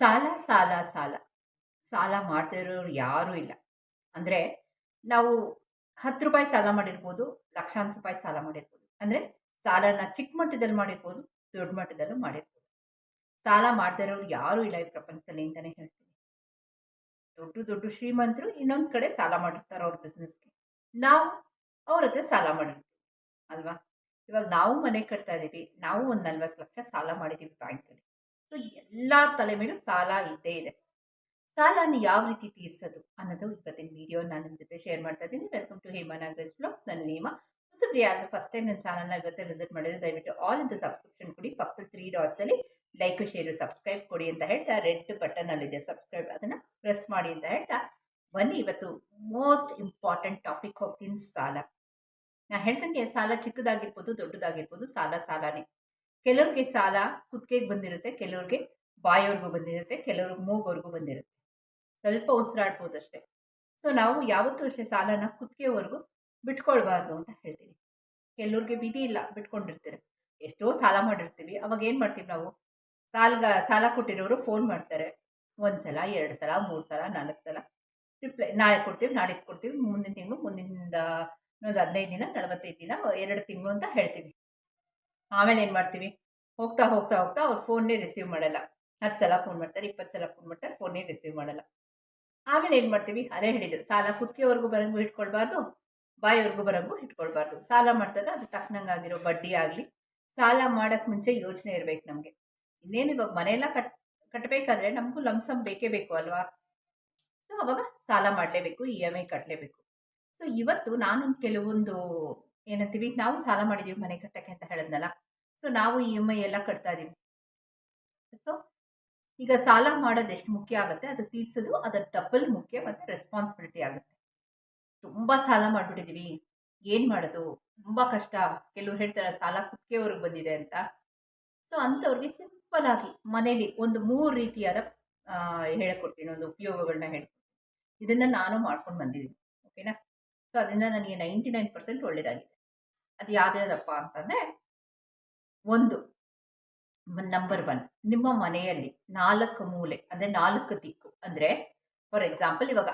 ಸಾಲ ಸಾಲ ಸಾಲ. ಸಾಲ ಮಾಡ್ತಾ ಇರೋರು ಯಾರೂ ಇಲ್ಲ. ಅಂದರೆ ನಾವು ಹತ್ತು ರೂಪಾಯಿ ಸಾಲ ಮಾಡಿರ್ಬೋದು, ಲಕ್ಷಾಂತರ ರೂಪಾಯಿ ಸಾಲ ಮಾಡಿರ್ಬೋದು. ಅಂದರೆ ಸಾಲನ ಚಿಕ್ಕ ಮಟ್ಟದಲ್ಲಿ ಮಾಡಿರ್ಬೋದು, ದೊಡ್ಡ ಮಟ್ಟದಲ್ಲೂ ಮಾಡಿರ್ಬೋದು. ಸಾಲ ಮಾಡದೇ ಇರೋರು ಯಾರೂ ಇಲ್ಲ ಈ ಪ್ರಪಂಚದಲ್ಲಿ ಅಂತಲೇ ಹೇಳ್ತೀನಿ. ದೊಡ್ಡ ದೊಡ್ಡ ಶ್ರೀಮಂತರು ಇನ್ನೊಂದು ಕಡೆ ಸಾಲ ಮಾಡಿರ್ತಾರೆ ಅವ್ರ ಬಿಸ್ನೆಸ್ಗೆ ನಾವು ಅವ್ರ ಹತ್ರ ಸಾಲ ಮಾಡಿರ್ತೀವಿ, ಅಲ್ವಾ? ಇವಾಗ ನಾವು ಮನೆ ಕಟ್ತಾ ಇದ್ದೀವಿ, ನಾವು ಒಂದು ನಲ್ವತ್ತು ಲಕ್ಷ ಸಾಲ ಮಾಡಿದ್ದೀವಿ ಬ್ಯಾಂಕಲ್ಲಿ. ಸೊ ಎಲ್ಲ ತಲೆ ಮೇಲೂ ಸಾಲ ಇದ್ದೇ ಇದೆ. ಸಾಲನ ಯಾವ ರೀತಿ ತೀರಿಸೋದು ಅನ್ನೋದು ಇವತ್ತಿನ ವಿಡಿಯೋ ನಾನು ನಿಮ್ಮ ಜೊತೆ ಶೇರ್ ಮಾಡ್ತಾ ಇದ್ದೀನಿ. Welcome to Hema Nagaresh blogs ನಾನು ಹೇಮಾ. ಹೊಸಬ್ರು ಯಾರು ಫಸ್ಟ್ ಟೈಮ್ ನನ್ನ ಚಾನಲ್ನ ಇವತ್ತೇ ವಿಸಿಟ್ ಮಾಡಿದ್ರೆ ದಯವಿಟ್ಟು ಆಲ್ ಇಂದ ಸಬ್ಸ್ಕ್ರಿಪ್ಷನ್ ಕೊಡಿ. ಪಕ್ಕದ ತ್ರೀ ಡಾಟ್ಸಲ್ಲಿ ಲೈಕ್ ಶೇರು ಸಬ್ಸ್ಕ್ರೈಬ್ ಕೊಡಿ ಅಂತ ಹೇಳ್ತಾ ರೆಡ್ ಬಟನಲ್ಲಿದೆ ಸಬ್ಸ್ಕ್ರೈಬ್ ಅದನ್ನು ಪ್ರೆಸ್ ಮಾಡಿ ಅಂತ ಹೇಳ್ತಾ, ಬನ್ನಿ ಇವತ್ತು ಮೋಸ್ಟ್ ಇಂಪಾರ್ಟೆಂಟ್ ಟಾಪಿಕ್ ಹೋಗ್ತೀನಿ, ಸಾಲ. ನಾ ಹೇಳ್ದಂಗೆ ಸಾಲ ಚಿಕ್ಕದಾಗಿರ್ಬೋದು, ದೊಡ್ಡದಾಗಿರ್ಬೋದು, ಸಾಲ, ಸಾಲನೇ. ಕೆಲವ್ರಿಗೆ ಸಾಲ ಕುತ್ತಿಗೆಗೆ ಬಂದಿರುತ್ತೆ, ಕೆಲವ್ರಿಗೆ ಬಾಯಿವರೆಗೂ ಬಂದಿರುತ್ತೆ ಕೆಲವ್ರಿಗೆ ಮೂಗವರೆಗೂ ಬಂದಿರುತ್ತೆ. ಸ್ವಲ್ಪ ಉಸಿರಾಡ್ಬೋದು ಅಷ್ಟೇ ಸೊ ನಾವು ಯಾವತ್ತೂ ಅಷ್ಟೇ ಸಾಲನ ಕುತ್ತಿಗೆವರೆಗೂ ಬಿಟ್ಕೊಳ್ಬಾರ್ದು ಅಂತ ಹೇಳ್ತೀವಿ ಕೆಲವ್ರಿಗೆ ವಿಧಿ ಇಲ್ಲ ಬಿಟ್ಕೊಂಡಿರ್ತಾರೆ. ಎಷ್ಟೋ ಸಾಲ ಮಾಡಿರ್ತೀವಿ, ಅವಾಗ ಏನು ಮಾಡ್ತೀವಿ ನಾವು? ಸಾಲಗ, ಸಾಲ ಕೊಟ್ಟಿರೋರು ಫೋನ್ ಮಾಡ್ತಾರೆ. ಒಂದು ಸಲ, ಎರಡು ಸಲ, ಮೂರು ಸಲ, ನಾಲ್ಕು ಸಲ ರಿಪ್ಲೈ, ನಾಳೆ ಕೊಡ್ತೀವಿ ನಾಳೆ ಕೊಡ್ತೀವಿ, ಮುಂದಿನ ತಿಂಗಳು ಮುಂದಿನ ಒಂದು ಹದಿನೈದು ದಿನ, ನಲವತ್ತೈದು ದಿನ, ಎರಡು ತಿಂಗಳು ಅಂತ ಹೇಳ್ತೀವಿ. ಆಮೇಲೆ ಏನು ಮಾಡ್ತೀವಿ? ಹೋಗ್ತಾ ಹೋಗ್ತಾ ಹೋಗ್ತಾ ಅವ್ರು ಫೋನ್ನೇ ರಿಸೀವ್ ಮಾಡಲ್ಲ. ಹತ್ತು ಸಲ ಫೋನ್ ಮಾಡ್ತಾರೆ, ಇಪ್ಪತ್ತು ಸಲ ಫೋನ್ ಮಾಡ್ತಾರೆ ಫೋನ್ನೇ ರಿಸೀವ್ ಮಾಡಲ್ಲ. ಆಮೇಲೆ ಏನು ಮಾಡ್ತೀವಿ? ಅದೇ ಹೇಳಿದ್ರು, ಸಾಲ ಕುತ್ತಿಗೆವರೆಗೂ ಬರಂಗೂ ಇಟ್ಕೊಳ್ಬಾರ್ದು, ಬಾಯಿವರೆಗೂ ಬರಂಗೂ ಇಟ್ಕೊಳ್ಬಾರ್ದು. ಸಾಲ ಮಾಡಿದಾಗ ಅದು ತಕ್ಕನಂಗೆ ಆಗಿರೋ ಬಡ್ಡಿ ಆಗಲಿ, ಸಾಲ ಮಾಡೋಕ್ಕೆ ಮುಂಚೆ ಯೋಚನೆ ಇರಬೇಕು ನಮಗೆ. ಇನ್ನೇನು ಇವಾಗ ಮನೆಯೆಲ್ಲ ಕಟ್ ಕಟ್ಟಬೇಕಾದ್ರೆ ನಮಗೂ ಲಂಸಮ್ ಬೇಕೇ ಬೇಕು ಅಲ್ವಾ? ಸೊ ಅವಾಗ ಸಾಲ ಮಾಡಲೇಬೇಕು ಇ ಎಂ ಐ ಕಟ್ಟಲೇಬೇಕು ಸೊ ಇವತ್ತು ನಾನು ಕೆಲವೊಂದು ಏನಂತೀವಿ? ನಾವು ಸಾಲ ಮಾಡಿದ್ದೀವಿ ಮನೆ ಕಟ್ಟಕ್ಕೆ ಅಂತ ಹೇಳಿದ್ನಲ್ಲ. ಸೊ ನಾವು ಇ ಎಂ ಐ ಎಲ್ಲ ಕಟ್ತಾ ಇದ್ದೀವಿ ಸೊ ಈಗ ಸಾಲ ಮಾಡೋದು ಎಷ್ಟು ಮುಖ್ಯ ಆಗುತ್ತೆ? ಅದು ತೀರ್ಸೋದು ಅದರ ಡಬಲ್ ಮುಖ್ಯ ಮತ್ತು ರೆಸ್ಪಾನ್ಸಿಬಿಲಿಟಿ ಆಗುತ್ತೆ. ತುಂಬ ಸಾಲ ಮಾಡಿಬಿಟ್ಟಿದ್ದೀವಿ ಏನು ಮಾಡೋದು? ತುಂಬ ಕಷ್ಟ. ಕೆಲವ್ರು ಹೇಳ್ತಾರೆ, ಸಾಲ ಕುಕ್ಕೆಯವ್ರಿಗೆ ಬಂದಿದೆ ಅಂತ. ಸೊ ಅಂಥವ್ರಿಗೆ ಸಿಂಪಲ್ ಆಗಿ ಮನೇಲಿ ಒಂದು ಮೂರು ರೀತಿಯಾದ ಹೇಳ್ಕೊಡ್ತೀನಿ, ಒಂದು ಉಪಯೋಗಗಳನ್ನ ಹೇಳ್ಕೊಡ್ತೀನಿ. ಇದನ್ನು ನಾನು ಮಾಡ್ಕೊಂಡು ಬಂದಿದ್ದೀನಿ. ಓಕೆನಾ ಸೊ ಅದರಿಂದ ನನಗೆ ನೈಂಟಿ ನೈನ್ ಪರ್ಸೆಂಟ್ ಒಳ್ಳೆಯದಾಗಿದೆ ಅದು ಯಾವ್ದಾದಪ್ಪ ಅಂತಂದರೆ ಒಂದು ನಂಬರ್ ಒನ್ ನಿಮ್ಮ ಮನೆಯಲ್ಲಿ ನಾಲ್ಕು ಮೂಲೆ, ಅಂದರೆ ನಾಲ್ಕು ದಿಕ್ಕು, ಅಂದರೆ ಫಾರ್ ಎಕ್ಸಾಂಪಲ್ ಇವಾಗ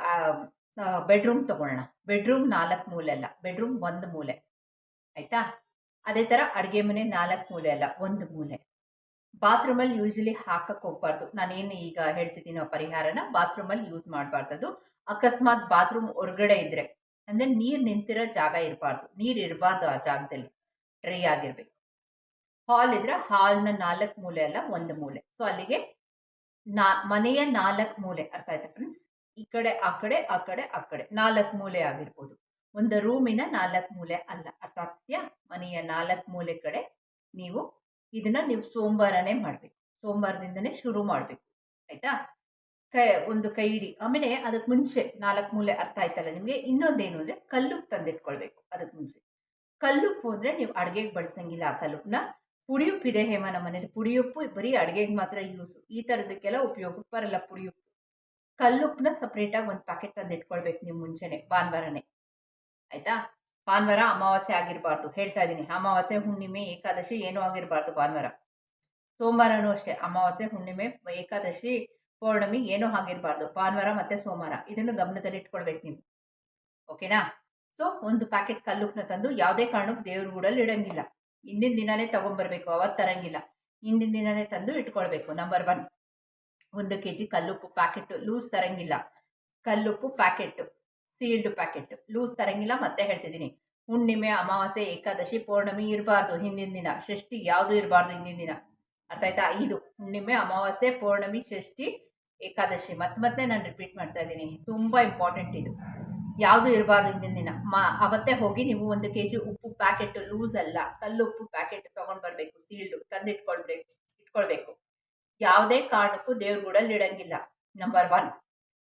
ಬೆಡ್ರೂಮ್ ತೊಗೊಳ್ಳೋಣ. ಬೆಡ್ರೂಮ್ ನಾಲ್ಕು ಮೂಲೆ ಅಲ್ಲ ಬೆಡ್ರೂಮ್ ಒಂದು ಮೂಲೆ, ಆಯಿತಾ? ಅದೇ ಥರ ಅಡುಗೆ ಮನೆ ನಾಲ್ಕು ಮೂಲೆ ಅಲ್ಲ, ಒಂದು ಮೂಲೆ. ಬಾತ್ರೂಮಲ್ಲಿ ಯೂಶ್ವಲಿ ಹಾಕಕ್ಕೆ ಹೋಗ್ಬಾರ್ದು. ನಾನೇನು ಈಗ ಹೇಳ್ತಿದ್ದೀನೋ ಪರಿಹಾರನ ಬಾತ್ರೂಮಲ್ಲಿ ಯೂಸ್ ಮಾಡಬಾರ್ದು ಅಕಸ್ಮಾತ್ ಬಾತ್ರೂಮ್ ಹೊರಗಡೆ ಇದ್ದರೆ ಅಂದರೆ ನೀರು ನಿಂತಿರೋ ಜಾಗ ಇರಬಾರ್ದು ನೀರು ಇರಬಾರ್ದು ಆ ಜಾಗದಲ್ಲಿ ಡ್ರೈ ಆಗಿರಬೇಕು ಹಾಲ್ ಇದ್ರೆ ಹಾಲ್ನ ನಾಲ್ಕು ಮೂಲೆ ಅಲ್ಲ ಒಂದು ಮೂಲೆ ಸೊ ಅಲ್ಲಿಗೆ ನಾ ಮನೆಯ ನಾಲ್ಕು ಮೂಲೆ ಅರ್ಥ ಆಯ್ತಾ ಫ್ರೆಂಡ್ಸ್ ಈ ಕಡೆ ಆ ಕಡೆ ಆ ಕಡೆ ಆ ಕಡೆ ನಾಲ್ಕು ಮೂಲೆ ಆಗಿರ್ಬೋದು ಒಂದು ರೂಮಿನ ನಾಲ್ಕು ಮೂಲೆ ಅಲ್ಲ ಅರ್ಥ ಆಗ್ತೀಯಾ ಮನೆಯ ನಾಲ್ಕು ಮೂಲೆ ಕಡೆ ನೀವು ಇದನ್ನ ನೀವು ಸೋಮವಾರನೇ ಮಾಡಬೇಕು ಸೋಮವಾರದಿಂದನೇ ಶುರು ಮಾಡಬೇಕು ಆಯಿತಾ ಕೈ, ಒಂದು ಕೈ ಹಿಡಿ ಆಮೇಲೆ ಅದಕ್ಕೆ ಮುಂಚೆ ನಾಲ್ಕು ಮೂಲೆ ಅರ್ಥ ಆಯ್ತಲ್ಲ ನಿಮಗೆ? ಇನ್ನೊಂದೇನು ಅಂದರೆ ಕಲ್ಲುಪ್ಪು ತಂದಿಟ್ಕೊಳ್ಬೇಕು ಅದಕ್ಕೆ ಮುಂಚೆ. ಕಲ್ಲುಪ್ಪು ಅಂದರೆ ನೀವು ಅಡುಗೆಗೆ ಬಳಸಂಗಿಲ್ಲ ಆ ಕಲ್ಲುಪ್ಪನ್ನ ಪುಡಿಯುಪ್ಪು ಇದೆ ಹೇಮ ನಮ್ಮ ಮನೇಲಿ. ಪುಡಿಯುಪ್ಪು ಬರೀ ಅಡುಗೆಗೆ ಮಾತ್ರ ಯೂಸು ಈ ಥರದಕ್ಕೆಲ್ಲ ಉಪಯೋಗಕ್ಕೆ ಬರಲ್ಲ ಪುಡಿಯುಪ್ಪು. ಕಲ್ಲುಪ್ಪನ್ನ ಸಪ್ರೇಟಾಗಿ ಒಂದು ಪ್ಯಾಕೆಟ್ ತಂದು ಇಟ್ಕೊಳ್ಬೇಕು ನೀವು ಮುಂಚೆನೆ, ಭಾನುವಾರನೇ. ಆಯಿತಾ? ಭಾನುವಾರ ಅಮಾವಾಸ್ಯೆ ಆಗಿರಬಾರ್ದು. ಹೇಳ್ತಾ ಇದ್ದೀನಿ ಅಮಾವಾಸ್ಯೆ, ಹುಣ್ಣಿಮೆ, ಏಕಾದಶಿ ಏನೂ ಆಗಿರಬಾರ್ದು ಭಾನುವಾರ. ಸೋಮವಾರನೂ ಅಷ್ಟೇ. ಅಮಾವಾಸ್ಯೆ, ಹುಣ್ಣಿಮೆ, ಏಕಾದಶಿ ಪೌರ್ಣಮಿ ಏನೂ ಆಗಿರಬಾರ್ದು. ಭಾನುವಾರ ಮತ್ತು ಸೋಮವಾರ. ಇದನ್ನು ಗಮನದಲ್ಲಿ ಇಟ್ಕೊಳ್ಬೇಕು ನೀವು. ಓಕೆನಾ? ಸೊ, ಒಂದು ಪ್ಯಾಕೆಟ್ ಕಲ್ಲುಪ್ಪನ್ನ ತಂದು ಯಾವುದೇ ಕಾರಣಕ್ಕೂ ದೇವ್ರ ಗೂಡಲ್ಲಿ ಇಡೋಂಗಿಲ್ಲ. ಹಿಂದಿನ ದಿನವೇ ತೊಗೊಂಬರ್ಬೇಕು, ಅವತ್ತು ತರಂಗಿಲ್ಲ. ಹಿಂದಿನ ದಿನವೇ ತಂದು ಇಟ್ಕೊಳ್ಬೇಕು ನಂಬರ್ ಒನ್ ಒಂದು ಕೆ ಜಿ ಕಲ್ಲುಪ್ಪು ಪ್ಯಾಕೆಟು ಲೂಸ್ ತರಂಗಿಲ್ಲ. ಕಲ್ಲುಪ್ಪು ಪ್ಯಾಕೆಟು ಸೀಲ್ಡ್ ಪ್ಯಾಕೆಟ್ ಲೂಸ್ ತರಂಗಿಲ್ಲ, ಮತ್ತೆ ಹೇಳ್ತಿದ್ದೀನಿ. ಹುಣ್ಣಿಮೆ, ಅಮಾವಾಸ್ಯೆ, ಏಕಾದಶಿ, ಪೌರ್ಣಮಿ ಇರಬಾರ್ದು ಹಿಂದಿನ ದಿನ. ಷಷ್ಠಿ ಯಾವುದೂ ಇರಬಾರ್ದು ಹಿಂದಿನ ದಿನ? ಅರ್ಥ ಆಯ್ತಾ ಐದು. ಹುಣ್ಣಿಮೆ, ಅಮಾವಾಸ್ಯೆ, ಪೌರ್ಣಮಿ, ಷಷ್ಠಿ ಏಕಾದಶಿ ಮತ್ತೆ ಮತ್ತೆ ನಾನು ರಿಪೀಟ್ ಮಾಡ್ತಾ ಇದ್ದೀನಿ. ತುಂಬ ಇಂಪಾರ್ಟೆಂಟ್ ಇದು. ಯಾವುದು ಇರಬಾರ್ದು ಹಿಂದಿನ ದಿನ. ಮಾ, ಅವತ್ತೇ ಹೋಗಿ ನೀವು ಒಂದು ಕೆ ಜಿ ಉಪ್ಪು ಪ್ಯಾಕೆಟ್ ಲೂಸ್ ಅಲ್ಲ, ಕಲ್ಲು ಉಪ್ಪು ಪ್ಯಾಕೆಟ್ ತೊಗೊಂಡು ಬರಬೇಕು ಸೀಲ್ಡು ತಂದಿಟ್ಕೊಳ್ಬೇಕು ಇಟ್ಕೊಳ್ಬೇಕು. ಯಾವುದೇ ಕಾರಣಕ್ಕೂ ದೇವ್ರ ಗೂಡಲ್ಲಿ ಇಡಂಗಿಲ್ಲ. ನಂಬರ್ ಒನ್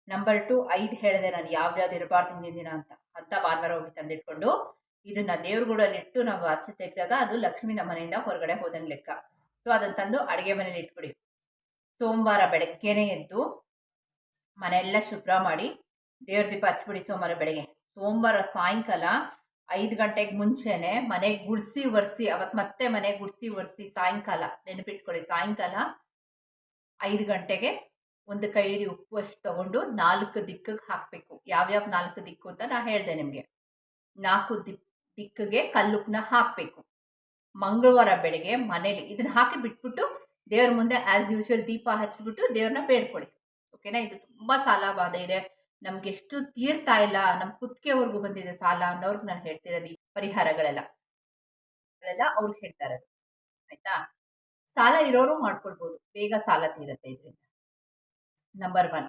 ನಂಬರ್ ಟು ಐದು ಹೇಳಿದೆ ನಾನು ಯಾವ್ದು ಇರಬಾರ್ದು ಹಿಂದಿನ ದಿನ ಅಂತ. ಅಂತ ಭಾನುವಾರ ಹೋಗಿ ತಂದಿಟ್ಕೊಂಡು ಇದನ್ನು ದೇವ್ರ ಗೂಡಲ್ಲಿ ಇಟ್ಟು ನಾವು ಆಚೆ ತೆಗೆದಾಗ ಅದು ಲಕ್ಷ್ಮಿ ನಮ್ಮ ಮನೆಯಿಂದ ಹೊರಗಡೆ ಹೋದಂಗೆ ಲೆಕ್ಕ. ಸೊ ಅದನ್ನು ತಂದು ಅಡುಗೆ ಮನೇಲಿ ಇಟ್ಬಿಡಿ. ಸೋಮವಾರ ಬೆಳಗ್ಗೆನೇ ಎದ್ದು ಮನೆಯೆಲ್ಲ ಶುಭ್ರ ಮಾಡಿ ದೇವ್ರ ದೀಪ ಹಚ್ಬಿಡಿ ಸೋಮವಾರ ಬೆಳಗ್ಗೆ. ಸೋಮವಾರ ಸಾಯಂಕಾಲ ಐದು ಗಂಟೆಗೆ ಮುಂಚೆನೆ ಮನೆಗೆ ಗುಡಿಸಿ ಒರೆಸಿ ಅವತ್ತು ಮತ್ತೆ ಮನೆಗೆ ಗುಡಿಸಿ ಒರೆಸಿ ಸಾಯಂಕಾಲ ನೆನಪಿಟ್ಕೊಳ್ಳಿ. ಸಾಯಂಕಾಲ ಐದು ಗಂಟೆಗೆ ಒಂದು ಕೈ ಹಿಡಿ ಉಪ್ಪು ಅಷ್ಟು ತಗೊಂಡು ನಾಲ್ಕು ದಿಕ್ಕಿಗೆ ಹಾಕಬೇಕು. ಯಾವ್ಯಾವ ನಾಲ್ಕು ದಿಕ್ಕು ಅಂತ ನಾನು ಹೇಳಿದೆ ನಿಮಗೆ. ನಾಲ್ಕು ದಿಕ್, ದಿಕ್ಕಿಗೆ ಕಲ್ಲುಪ್ಪನ್ನ ಹಾಕಬೇಕು. ಮಂಗಳವಾರ ಬೆಳಗ್ಗೆ ಮನೇಲಿ ಇದನ್ನ ಹಾಕಿ ಬಿಟ್ಬಿಟ್ಟು ದೇವ್ರ ಮುಂದೆ ಆ್ಯಸ್ ಯೂಶುವಲ್ ದೀಪ ಹಚ್ಚಿಬಿಟ್ಟು ದೇವ್ರನ್ನ ಬೇಡ್ಕೊಳ್ಳಿ ಓಕೆನಾ ಇದು ತುಂಬ ಸಾಲ ಬಾಧೆ ಇದೆ. ನಮ್ಗೆ ಎಷ್ಟು ತೀರ್ತಾ ಇಲ್ಲ ನಮ್ಮ ಕುತ್ತಿಗೆವರೆಗೂ ಬಂದಿದೆ ಸಾಲ ಅನ್ನೋರ್ಗೆ ನಾನು ಹೇಳ್ತಿರೋದು ಈ ಪರಿಹಾರಗಳೆಲ್ಲ. ಗಳೆಲ್ಲ ಅವ್ರಿಗೆ ಹೇಳ್ತಾ ಇರೋದು. ಆಯ್ತಾ? ಸಾಲ ಇರೋರು ಮಾಡ್ಕೊಳ್ಬೋದು. ಬೇಗ ಸಾಲ ತೀರತ್ತೆ ಇದರಿಂದ. ನಂಬರ್ ಒನ್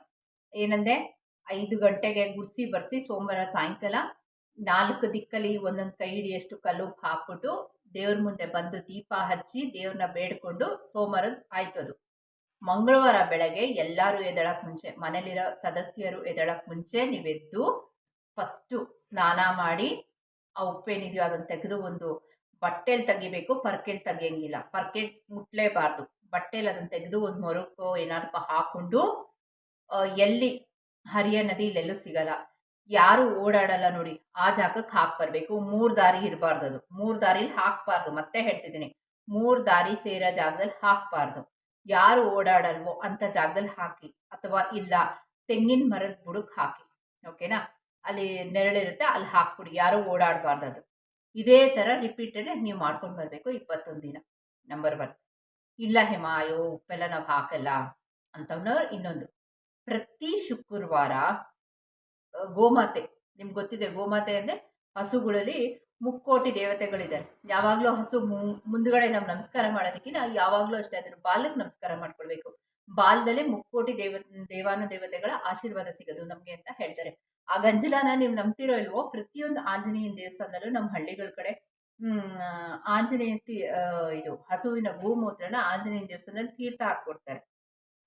ಏನಂದ್ರೆ ಐದು ಗಂಟೆಗೆ ಗುಡಿಸಿ ಬರ್ಸಿ ಸೋಮವಾರ ಸಾಯಂಕಾಲ ನಾಲ್ಕು ದಿಕ್ಕಲ್ಲಿ ಒಂದೊಂದು ಕೈ ಹಿಡಿಯಷ್ಟು ಕಲ್ಲು ಹಾಕ್ಬಿಟ್ಟು ದೇವ್ರ ಮುಂದೆ ಬಂದು ದೀಪ ಹಚ್ಚಿ ದೇವ್ರನ್ನ ಬೇಡ್ಕೊಂಡು ಸೋಮವಾರದ ಆಯ್ತು ಅದು ಮಂಗಳವಾರ ಬೆಳಗ್ಗೆ ಎಲ್ಲರೂ ಎದಳಕ್ಕೆ ಮುಂಚೆ, ಮನೇಲಿರೋ ಸದಸ್ಯರು ಎದಳಕ್ಕೆ ಮುಂಚೆ ನೀವೆದ್ದು ಫಸ್ಟು ಸ್ನಾನ ಮಾಡಿ, ಆ ಉಪ್ಪೇನಿದೆಯೋ ಅದನ್ನು ತೆಗೆದು ಒಂದು ಬಟ್ಟೆಲಿ ತೆಗಿಬೇಕು, ಪರ್ಕೆಲಿ ತೆಗಿಯಂಗಿಲ್ಲ. ಪರ್ಕೆ ಮುಟ್ಲೇಬಾರ್ದು. ಬಟ್ಟೆಲಿ ಅದನ್ನು ತೆಗೆದು ಒಂದು ಮೊರಕೋ ಏನಾದ್ರು ಹಾಕ್ಕೊಂಡು ಎಲ್ಲಿ, ಹರಿಯ ನದಿ ಇಲ್ಲೆಲ್ಲೂ ಸಿಗಲ್ಲ. ಯಾರು ಓಡಾಡಲ್ಲ ನೋಡಿ. ಆ ಜಾಗಕ್ಕೆ ಹಾಕಿ ಬರಬೇಕು ಮೂರು ದಾರಿ ಇರಬಾರ್ದು ಅದು ಮೂರು ದಾರಿಲಿ ಹಾಕಬಾರ್ದು. ಮತ್ತೆ ಹೇಳ್ತಿದ್ದೀನಿ. ಮೂರು ದಾರಿ ಸೇರೋ ಜಾಗದಲ್ಲಿ ಹಾಕಬಾರ್ದು. ಯಾರು ಓಡಾಡಲ್ವೋ ಅಂಥ ಜಾಗದಲ್ಲಿ ಹಾಕಿ ಅಥವಾ ಇಲ್ಲ, ತೆಂಗಿನ ಮರದ ಬುಡಕ್ಕೆ ಹಾಕಿ. ಓಕೆನಾ? ಅಲ್ಲಿ ನೆರಳಿರುತ್ತೆ ಅಲ್ಲಿ ಹಾಕ್ಬಿಡಿ. ಯಾರು ಓಡಾಡಬಾರ್ದು ಅದು ಇದೇ ಥರ ರಿಪೀಟೆಡ್ ನೀವು ಮಾಡ್ಕೊಂಡು ಬರಬೇಕು ಇಪ್ಪತ್ತೊಂದು ದಿನ. ನಂಬರ್ ಒನ್ ಇಲ್ಲ ಹೇಮ, ಅಯ್ಯೋ, ಉಪ್ಪೆಲ್ಲ ನಾವು ಹಾಕಲ್ಲ ಅಂತವನ್ನ ಇನ್ನೊಂದು. ಪ್ರತಿ ಶುಕ್ರವಾರ ಗೋಮಾತೆ, ನಿಮ್ಗೆ ಗೊತ್ತಿದೆ ಗೋಮಾತೆ ಅಂದರೆ ಹಸುಗಳಲ್ಲಿ ಮುಕ್ಕೋಟಿ ದೇವತೆಗಳಿದ್ದಾರೆ. ಯಾವಾಗಲೂ ಹಸು ಮುಂದುಗಡೆ ನಾವು ನಮಸ್ಕಾರ ಮಾಡೋದಕ್ಕಿಂತ ಯಾವಾಗಲೂ ಅಷ್ಟೇ ಅದನ್ನು ಬಾಲಕ್ಕೆ ನಮಸ್ಕಾರ ಮಾಡ್ಕೊಳ್ಬೇಕು. ಬಾಲದಲ್ಲೇ ಮುಕ್ಕೋಟಿ ದೇವ, ದೇವಾನು ದೇವತೆಗಳ ಆಶೀರ್ವಾದ ಸಿಗೋದು ನಮಗೆ ಅಂತ ಹೇಳ್ತಾರೆ. ಆ ಗಂಜಲನ ನೀವು ನಂಬ್ತಿರೋ ಇಲ್ವೋ, ಪ್ರತಿಯೊಂದು ಆಂಜನೇಯನ ದೇವಸ್ಥಾನದಲ್ಲೂ ನಮ್ಮ ಹಳ್ಳಿಗಳ ಕಡೆ ಆಂಜನೇಯ ಇದು ಹಸುವಿನ ಗೋಮೂತ್ರನ ಆಂಜನೇಯ ದೇವಸ್ಥಾನದಲ್ಲಿ ತೀರ್ಥ ಹಾಕ್ಕೊಡ್ತಾರೆ.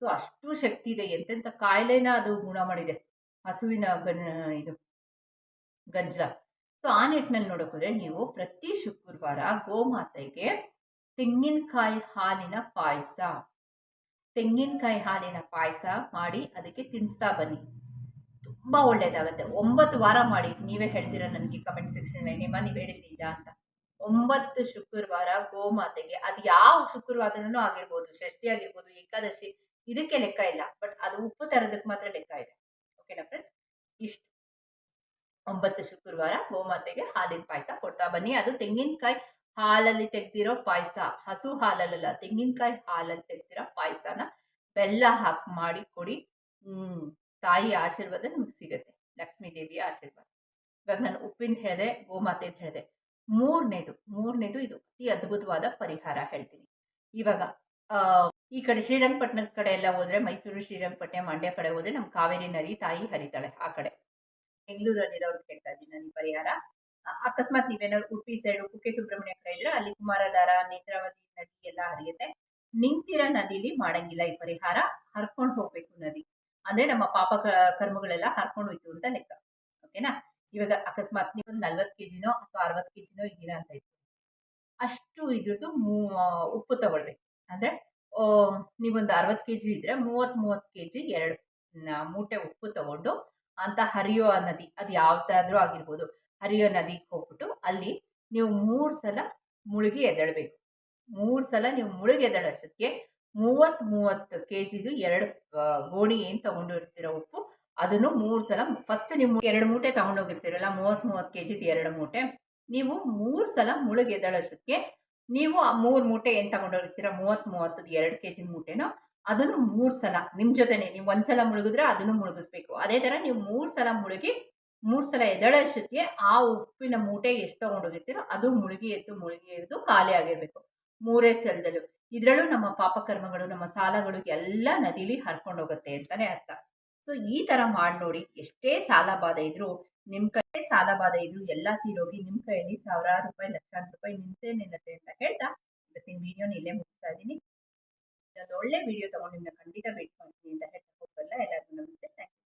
ಸೊ, ಅಷ್ಟು ಶಕ್ತಿ ಇದೆ, ಎಂತೆಂಥ ಕಾಯಿಲೆನ ಅದು ಗುಣ ಮಾಡಿದೆ. ಹಸುವಿನ ಗನ್ ಇದು ಗಂಜಲ. ಸೊ ಆ ನಿಟ್ಟಿನಲ್ಲಿ ನೋಡೋಕೋದ್ರೆ ನೀವು ಪ್ರತಿ ಶುಕ್ರವಾರ ಗೋಮಾತೆಗೆ ತೆಂಗಿನಕಾಯಿ ಹಾಲಿನ ಪಾಯಸ. ತೆಂಗಿನಕಾಯಿ ಹಾಲಿನ ಪಾಯಸ ಮಾಡಿ ಅದಕ್ಕೆ ತಿನ್ನಿಸ್ತಾ ಬನ್ನಿ. ತುಂಬ ಒಳ್ಳೆಯದಾಗುತ್ತೆ ಒಂಬತ್ತು ವಾರ ಮಾಡಿ. ನೀವೇ ಹೇಳ್ತೀರ ನನಗೆ ಕಮೆಂಟ್ ಸೆಕ್ಷನ್ ನಿಮ್ಮ ನೀವು ಹೇಳಿದ ನಿಜ ಅಂತ. ಒಂಬತ್ತು ಶುಕ್ರವಾರ ಗೋಮಾತೆಗೆ, ಅದು ಯಾವ ಶುಕ್ರವಾರನೂ ಆಗಿರ್ಬೋದು ಷಷ್ಠಿ ಆಗಿರ್ಬೋದು ಏಕಾದಶಿ, ಇದಕ್ಕೆ ಲೆಕ್ಕ ಇಲ್ಲ. ಬಟ್ ಅದು ಉಪ್ಪು ತರೋದಕ್ಕೆ ಮಾತ್ರ ಲೆಕ್ಕ ಇದೆ ಓಕೆನಾ ಫ್ರೆಂಡ್ಸ್ ಇಷ್ಟು ಒಂಬತ್ತು ಶುಕ್ರವಾರ ಗೋಮಾತೆಗೆ ಹಾಲಿನ ಪಾಯಸ ಕೊಡ್ತಾ ಬನ್ನಿ. ಅದು ತೆಂಗಿನಕಾಯಿ ಹಾಲಲ್ಲಿ ತೆಗ್ದಿರೋ ಪಾಯಸ, ಹಸು ಹಾಲಲ್ಲ ತೆಂಗಿನಕಾಯಿ ಹಾಲಲ್ಲಿ ತೆಗ್ದಿರೋ ಪಾಯಸನ ಬೆಲ್ಲ ಹಾಕಿ ಮಾಡಿ ಕೊಡಿ. ಹ್ಮ್, ತಾಯಿ ಆಶೀರ್ವಾದ ನಿಮ್ಗೆ ಸಿಗುತ್ತೆ. ಲಕ್ಷ್ಮೀ ದೇವಿಯ ಆಶೀರ್ವಾದ. ಇವಾಗ ನಾನು ಉಪ್ಪಿಂದ ಹೇಳಿದೆ, ಗೋಮಾತೆದು ಹೇಳಿದೆ. ಮೂರನೇದು ಮೂರನೇದು ಇದು ಅತಿ ಅದ್ಭುತವಾದ ಪರಿಹಾರ ಹೇಳ್ತೀನಿ. ಇವಾಗ ಈ ಕಡೆ ಶ್ರೀರಂಗಪಟ್ಟಣದ ಕಡೆ ಎಲ್ಲ ಹೋದ್ರೆ ಮೈಸೂರು ಶ್ರೀರಂಗಪಟ್ಟಣ ಮಂಡ್ಯ ಕಡೆ ಹೋದ್ರೆ ನಮ್ಮ ಕಾವೇರಿ ನದಿ ತಾಯಿ ಹರಿತಾಳೆ ಆ ಕಡೆ. ಬೆಂಗಳೂರಲ್ಲಿರೋರ್ಗೆ ಕೇಳ್ತಾ ಇದ್ದೀನಿ ನಾನು ಪರಿಹಾರ. ಅಕಸ್ಮಾತ್ ನೀವೇನಾದ್ರು ಉಡುಪಿ ಸೈಡ್ ಕುಕ್ಕೆ ಸುಬ್ರಹ್ಮಣ್ಯ ಕಡೆ ಇದ್ರೆ ಅಲ್ಲಿ ಕುಮಾರಧಾರ ನೇತ್ರಾವತಿ ನದಿ ಎಲ್ಲ ಹರಿಯುತ್ತೆ. ನಿಂತಿರೋ ನದಿಲಿ ಮಾಡಂಗಿಲ್ಲ ಈ ಪರಿಹಾರ. ಹರ್ಕೊಂಡು ಹೋಗ್ಬೇಕು ನದಿ. ಅಂದ್ರೆ ನಮ್ಮ ಪಾಪ ಕರ್ಮಗಳೆಲ್ಲ ಹರ್ಕೊಂಡು ಹೋಯ್ತು ಅಂತ ಲೆಕ್ಕ. ಓಕೆನಾ? ಇವಾಗ ಅಕಸ್ಮಾತ್ ನೀವು ಒಂದು ನಲ್ವತ್ತು ಕೆ ಜಿನೋ ಅಥವಾ ಅರವತ್ತು ಕೆ ಜಿನೋ ಇದ್ದೀರಾ ಅಂತ ಇತ್ತು ಅಷ್ಟು ಇದ್ರದ್ದು ಮೂ ಉಪ್ಪು ತಗೊಳ್ಬೇಕು. ಅಂದರೆ ನೀವೊಂದು ಅರವತ್ತು ಕೆ ಜಿ ಇದ್ದರೆ ಮೂವತ್ತು ಮೂವತ್ತು ಕೆ ಜಿ ಎರಡು ಮೂಟೆ ಉಪ್ಪು ತಗೊಂಡು ಅಂತ ಹರಿಯೋ ನದಿ, ಅದು ಯಾವ್ದಾದ್ರೂ ಆಗಿರ್ಬೋದು. ಹರಿಯೋ ನದಿಗೆ ಹೋಗ್ಬಿಟ್ಟು ಅಲ್ಲಿ ನೀವು ಮೂರು ಸಲ ಮುಳುಗಿ ಎದ್ದೇಳಬೇಕು. ಮೂರು ಸಲ ನೀವು ಮುಳುಗಿ ಎದ್ದಳಷ್ಟಕ್ಕೆ ಮೂವತ್ತು ಮೂವತ್ತು ಕೆ ಜಿದು ಎರಡು ಗೋಣಿ ಏನು ತೊಗೊಂಡಿರ್ತೀರೋ ಉಪ್ಪು, ಅದನ್ನು ಮೂರು ಸಲ ಫಸ್ಟ್ ನೀವು ಎರಡು ಮೂಟೆ ತೊಗೊಂಡೋಗಿರ್ತೀರಲ್ಲ, ಮೂವತ್ತು ಮೂವತ್ತು ಕೆ ಜಿದು ಎರಡು ಮೂಟೆ, ನೀವು ಮೂರು ಸಲ ಮುಳುಗಿ ಎದ್ದೇಳೋಷ್ಟೊತ್ತಿಗೆ ನೀವು ಆ ಮೂರು ಮೂಟೆ ಏನು ತಗೊಂಡೋಗಿರ್ತೀರ? ಮೂವತ್ತು, ಮೂವತ್ತದು ಎರಡು ಕೆ ಜಿ ಮೂಟೆನೋ, ಅದನ್ನು ಮೂರು ಸಲ ನಿಮ್ಮ ಜೊತೆನೆ, ನೀವು ಒಂದು ಸಲ ಮುಳುಗಿದ್ರೆ ಅದನ್ನು ಮುಳುಗಿಸ್ಬೇಕು. ಅದೇ ಥರ ನೀವು ಮೂರು ಸಲ ಮುಳುಗಿ, ಮೂರು ಸಲ ಎದ್ದೇಳೋಷ್ಟೊತ್ತಿಗೆ ಆ ಉಪ್ಪಿನ ಮೂಟೆ ಎಷ್ಟು ತಗೊಂಡೋಗಿರ್ತೀರೋ, ಅದು ಮುಳುಗಿ ಎದ್ದು ಮುಳುಗಿ ಎದ್ದು ಖಾಲಿ ಆಗಿರಬೇಕು. ಮೂರೇ ಸಲದಲ್ಲೂ. ಇದರಲ್ಲೂ ನಮ್ಮ ಪಾಪಕರ್ಮಗಳು, ನಮ್ಮ ಸಾಲಗಳು ಎಲ್ಲ ನದಿಲಿ ಹರ್ಕೊಂಡೋಗುತ್ತೆ ಅಂತಲೇ ಅರ್ಥ. ಸೊ ಈ ಥರ ಮಾಡಿ ನೋಡಿ ಎಷ್ಟೇ ಸಾಲ ಬಾಧೆ ಇದ್ರೂ ನಿಮ್ಮ ಕೈ ಸಾಲ ಬಾಧ ಇದ್ರು ಎಲ್ಲ ತೀರೋಗಿ ನಿಮ್ಮ ಕೈಯಲ್ಲಿ ಸಾವಿರಾರು ರೂಪಾಯಿ, ಲಕ್ಷಾಂತರ ರೂಪಾಯಿ ನಿಂತೇ ನಿಲ್ಲತ್ತೆ ಅಂತ ಹೇಳ್ತಾ ಇವತ್ತಿನ ವಿಡಿಯೋನ ಇಲ್ಲೇ ಮುಗಿಸ್ತಾ ಇದ್ದೀನಿ. ಇದೊಂದು ಒಳ್ಳೆ ವಿಡಿಯೋ ತಗೊಂಡು ನಿಮ್ಮನ್ನ ಖಂಡಿತ ವೇಟ್ ಮಾಡ್ತೀನಿ ಅಂತ ಹೇಳ್ತಾ ಹೋಗಲ್ಲ ಎಲ್ಲರಿಗೂ ನಮಸ್ತೆ. Thank you